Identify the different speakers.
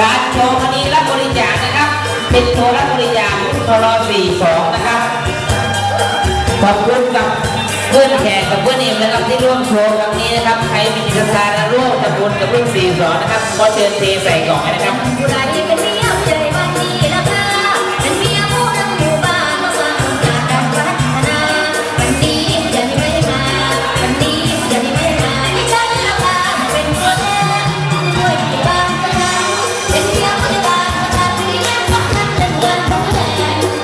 Speaker 1: การโชว์คดีรับบริจาคนะครับเป็นโชว์รับบริจาคทร42 นะครับ ขอบคุณกับเพื่อนแขกกับเพื่อนเอ็มนะครับที่ร่วมโชว์ครั้งนี้นะครับ ใครมีจิตศรัทธาและร่วมทำบุญกับรุ่น42 นะครับ ก็เชิญเทใส่กล่องนะครับ
Speaker 2: กันของแดง